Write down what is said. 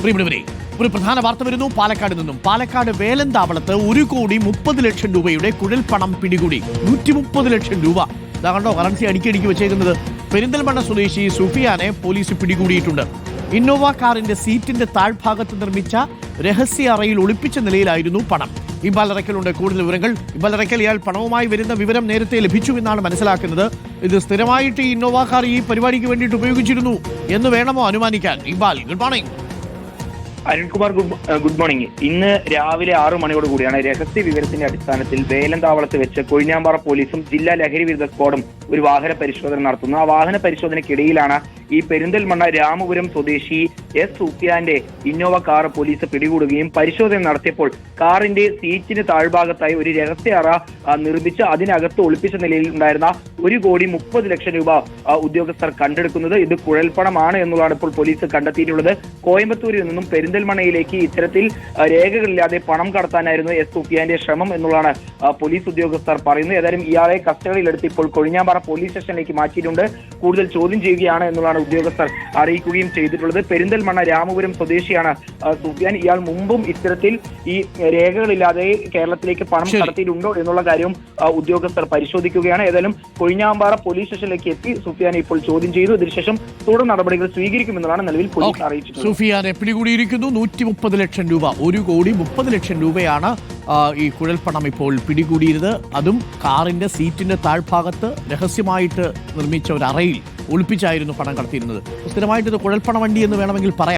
പ്രിയപ്പെട്ടവരെ ഒരു പ്രധാന വാർത്ത വരുന്നു. പാലക്കാട് നിന്നും. പാലക്കാട് വേലന്താവളത്ത് ഒരു കോടി മുപ്പത് ലക്ഷം രൂപയുടെ കുഴൽപ്പണം പിടികൂടി. നൂറ്റി മുപ്പത് ലക്ഷം രൂപ. ഇതാ കണ്ടോ കറൻസി അടിക്കടിക്ക് വെച്ചേക്കുന്നത്. പെരിന്തൽമണ്ണ സ്വദേശി സുഫിയാനെ പോലീസ് പിടികൂടിയിട്ടുണ്ട്. ഇന്നോവ കാറിന്റെ സീറ്റിന്റെ താഴ്ഭാഗത്ത് നിർമ്മിച്ച രഹസ്യ അറയിൽ ഒളിപ്പിച്ച നിലയിലായിരുന്നു പണം. ഇമ്പാലറയ്ക്കലുണ്ട് കൂടുതൽ വിവരങ്ങൾ. ഇമ്പാലറയ്ക്കൽ ഇയാൾ പണവുമായി വരുന്ന വിവരം നേരത്തെ ലഭിച്ചു എന്നാണ് മനസ്സിലാക്കുന്നത്. ഇത് സ്ഥിരമായിട്ട് ഈ ഇന്നോവ കാർ ഈ പരിപാടിക്ക് വേണ്ടിയിട്ട് ഉപയോഗിച്ചിരുന്നു എന്ന് വേണമോ അനുമാനിക്കാൻ? ഇബാൽ good morning Arunkumar good good morning. ഇന്ന് രാവിലെ ആറു മണിയോട് കൂടിയാണ് രഹസ്യ വിവരത്തിന്റെ അടിസ്ഥാനത്തിൽ വേലന്താവളത്ത് വെച്ച് കൊഴിഞ്ഞാമ്പാറ പോലീസും ജില്ലാ ലഹരി വിരുദ്ധ സ്ക്വാഡും ഒരു വാഹന പരിശോധന നടത്തുന്നു. ആ വാഹന പരിശോധനയ്ക്കിടയിലാണ് ഈ പെരിന്തൽമണ്ണ രാമപുരം സ്വദേശി എസ് സുഫിയാന്റെ ഇന്നോവ കാർ പോലീസ് പിടികൂടുകയും പരിശോധന നടത്തിയപ്പോൾ കാറിന്റെ സീറ്റിന് താഴ്ഭാഗത്തായി ഒരു രഹസ്യ അറ നിർമ്മിച്ച് അതിനകത്ത് ഒളിപ്പിച്ച നിലയിൽ ഉണ്ടായിരുന്ന ഒരു കോടി മുപ്പത് ലക്ഷം രൂപ ഉദ്യോഗസ്ഥർ കണ്ടെടുക്കുന്നത് ഇത് കുഴൽപ്പണമാണ് എന്നുള്ളതാണ് ഇപ്പോൾ പോലീസ് കണ്ടെത്തിയിട്ടുള്ളത്. കോയമ്പത്തൂരിൽ നിന്നും പെരിന്തൽമണയിലേക്ക് ഇത്തരത്തിൽ രേഖകളില്ലാതെ പണം കടത്താനായിരുന്നു എസ് സുഫിയാന്റെ ശ്രമം എന്നുള്ളതാണ് പോലീസ് ഉദ്യോഗസ്ഥർ പറയുന്നത്. ഏതായാലും ഇയാളെ കസ്റ്റഡിയിലെടുത്ത് ഇപ്പോൾ കൊഴിഞ്ഞാമ്പാറ പോലീസ് സ്റ്റേഷനിലേക്ക് മാറ്റിയിട്ടുണ്ട്. കൂടുതൽ ചോദ്യം ചെയ്യുകയാണ് എന്നുള്ളതാണ് ഉദ്യോഗസ്ഥർ അറിയിക്കുകയും ചെയ്തിട്ടുള്ളത്. പെരിന്തൽമണ്ണ രാമപുരം സ്വദേശിയാണ് സുഫിയാൻ. ഇയാൾ മുമ്പും ഇത്തരത്തിൽ ഈ രേഖകളില്ലാതെ കേരളത്തിലേക്ക് പണം. കടത്തിയിട്ടുണ്ടോ എന്നുള്ള കാര്യവും ഉദ്യോഗസ്ഥർ പരിശോധിക്കുകയാണ്. ഏതായാലും കൊഴിഞ്ഞാമ്പാറ പോലീസ് സ്റ്റേഷനിലേക്ക് എത്തി സുഫിയാനെ ഇപ്പോൾ ചോദ്യം ചെയ്തു. ഇതിനുശേഷം തുടർ നടപടികൾ സ്വീകരിക്കുമെന്നതാണ് നിലവിൽ പോലീസ് അറിയിച്ചത് സുഫിയാൻ സുഫിയാനെ പിടികൂടിയിരിക്കുന്നു. നൂറ്റി മുപ്പത് ലക്ഷം രൂപ. ഒരു കോടി മുപ്പത് ലക്ഷം രൂപയാണ് ഈ കുഴൽപ്പണം ഇപ്പോൾ പിടികൂടിയത് അതും കാറിന്റെ സീറ്റിന്റെ താഴ്ഭാഗത്ത് രഹസ്യമായിട്ട് നിർമ്മിച്ച ഒരു അറയിൽ ഒളിപ്പിച്ചായിരുന്നു പണം കടത്തിയിരുന്നത്. സ്ഥിരമായിട്ട് ഇത് കുഴൽപ്പണ വണ്ടി എന്ന് വേണമെങ്കിൽ പറയാം.